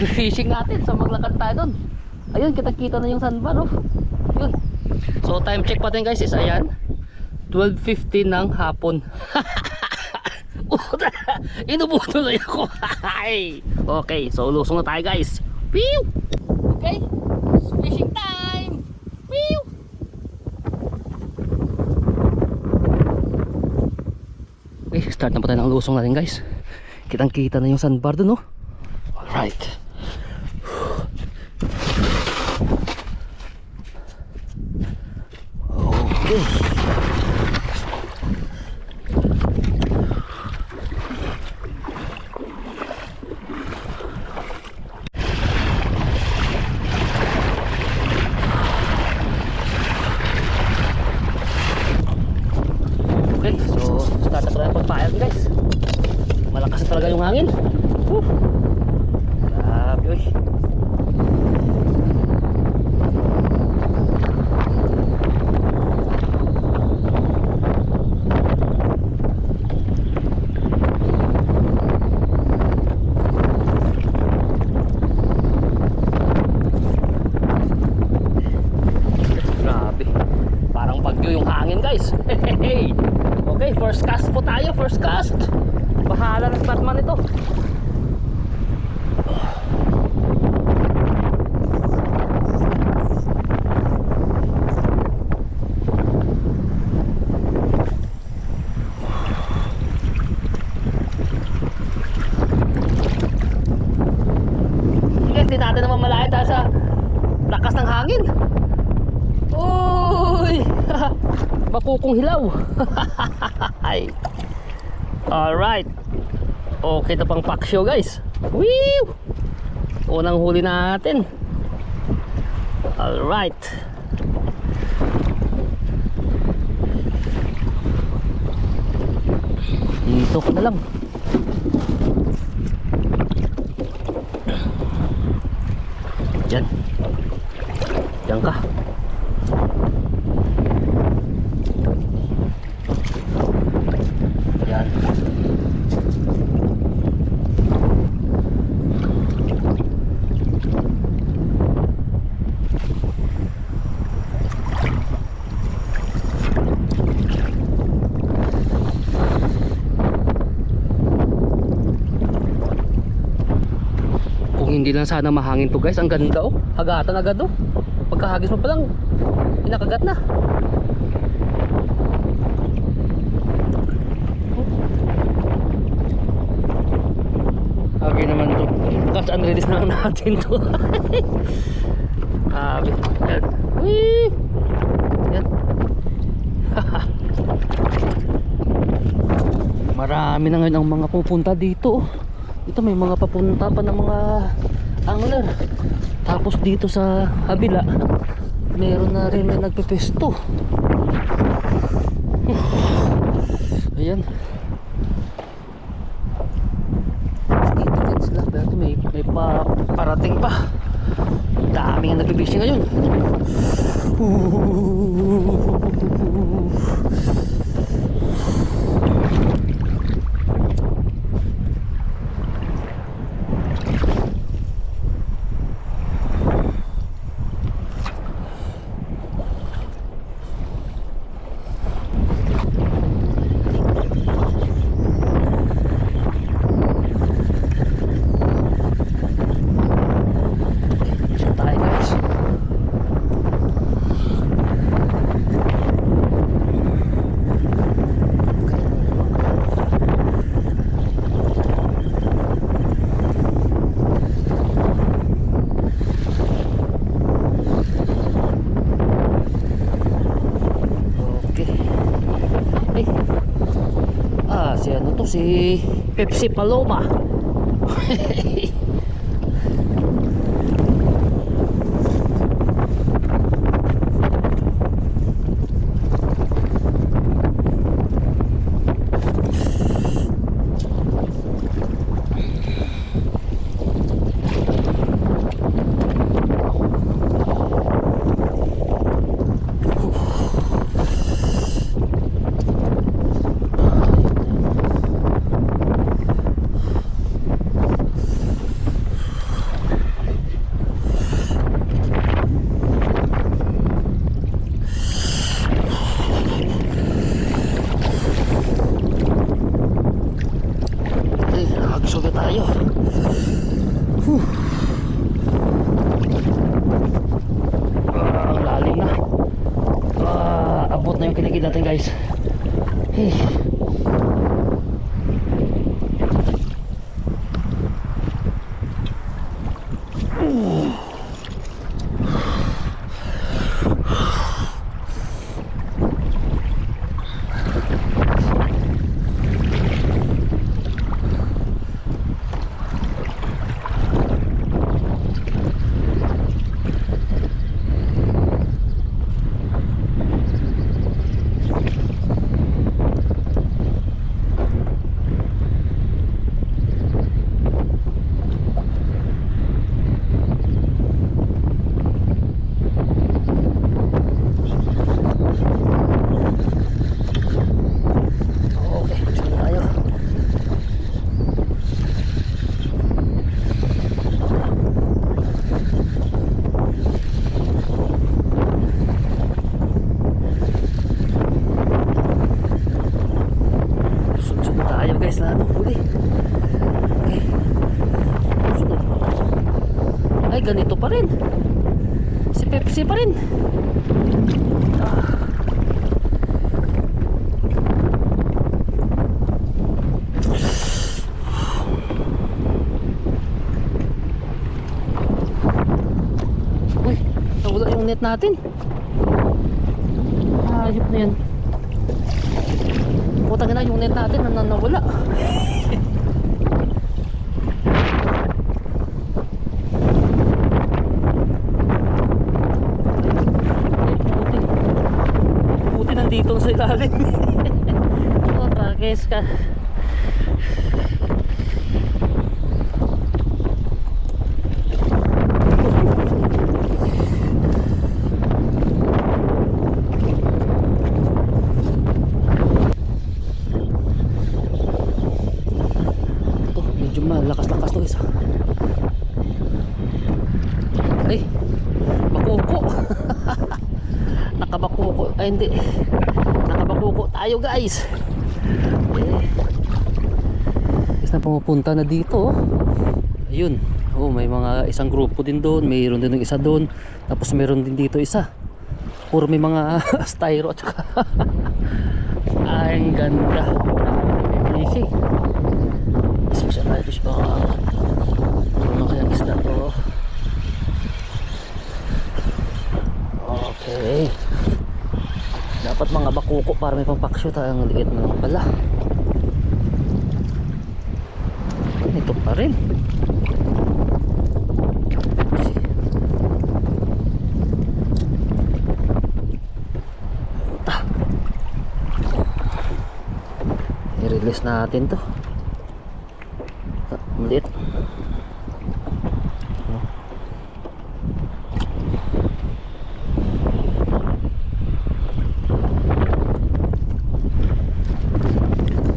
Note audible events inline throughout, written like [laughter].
ng pag-fishing natin sa maglakad tayo doon. Ayun, kita-kita na yung sandbar oh. Yun. So time check pa din guys is ayan. 12.15 ng hapon. [laughs] Inubuto na ako. Ay. okay, so lusong na tayo guys. Pew! Okay, fishing time! Pew! Okay, start na po tayo ng lusong natin guys. Kitang kita na yung sandbar dun no. Alright. Okay. Okay, so start na tayo pagpayag guys. Malakas na talaga yung hangin. Woo! Grabe oy. Grabe. Parang hangin guys. [laughs] Hey, Okay, first cast po tayo, first cast. Bahala ng startman ito. Hindi natin naman malayan dahil sa lakas ng hangin. Uy! Makukong hilaw. [laughs] Alright. Okay na pang paksyo guys. Woo! Unang huli natin. Alright. Dito ko na lang. Yan. Yan ka. Hindi lang sana mahangin to guys, ang ganda oh. Hagatan agad oh. Pagkahagis mo pa lang, kinakagat na. Hagi naman to. Cash and release na lang natin to. [laughs] Grabe. Yan. Whee! Yan. [laughs] Marami na ngayon ang mga pupunta dito. Ito may mga papunta pa ng mga angler. Tapos dito sa kabila, meron na rin may nagpepesto. [sighs] Ayan. Dito din sila pero may, may pa, parating pa. Daming nagpipishing ngayon. [sighs] Diyan tayo guys. Okay. Ay. Ah, si ano to? Si Pepsi Paloma. [laughs] Hey. Okay, sige tayo. Sunod tayo guys lalo huli. Okay. Sunod. Ay ganito pa rin. Si Pepsi pa rin. Ah. Uy, nawala yung net natin. Ayop na yan. Puta na yung net natin na nawala. Sa ilalim. oh, trakes ka. Malakas-lakas to isa. Ay, bakuko. [laughs] Nakabakuko. Ay, hindi. Nakabakuko tayo guys. Eh. Guys na pumupunta na dito. oh. Ayun. Oh, may mga isang grupo din doon. Mayroon din ng isa doon. Tapos mayroon din dito isa. Puro may mga [laughs] styro at saka [laughs] ang ganda. Fishing. Special tayo fish pa. Ano kayang isda to? Okay. Dapat mga bakuko para may pampaksyo tayo. Ang liit na pala. Ito pa rin. I-release natin to. Ah, Maliit. Ano?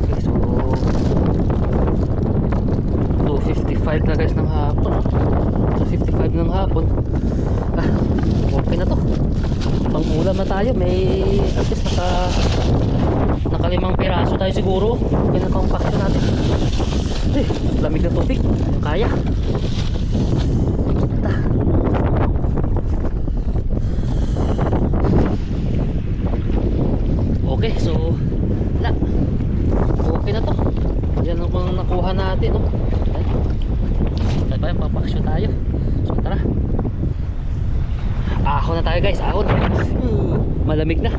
Okay, so 2.55 na guys ng hapon. 2.55 ng hapon. Ah, okay na to. Pang ulam na tayo. May at least naka nakalimang piraso tayo siguro. Okay na pang paksyo natin. Eh, lamig na tubig. Kaya. Okay, so wala. Okay na to. Yan ang mga nakuha natin, no. Ay. Kaya ba, papaksyo tayo. So tara. Ahon na tayo guys, ahon. Uh, malamig na.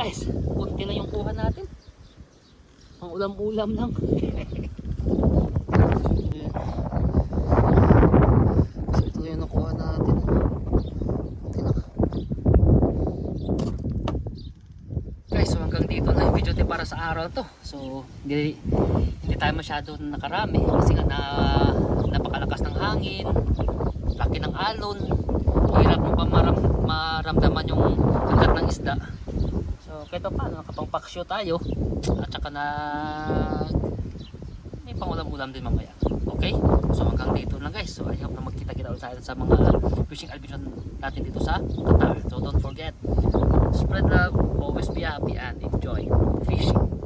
Guys, konti na yung kuha natin. Ang ulam-ulam lang. [laughs] so ito yung nakuha natin. Konti na. Guys, so hanggang dito na yung video tayo para sa araw to. So, hindi, hindi tayo masyado nakarami kasi nga na, napakalakas ng hangin, laki ng alon, hirap mo pa maram, maramdaman yung agad ng isda. So, kahit pa nakapang-paksyo tayo. At saka na may pangulam-ulam din mamaya. Okay? So hanggang dito lang guys. So I hope na magkita-kita ulit sa mga fishing adventure natin dito sa Qatar. So don't forget, spread love, always be happy and enjoy fishing.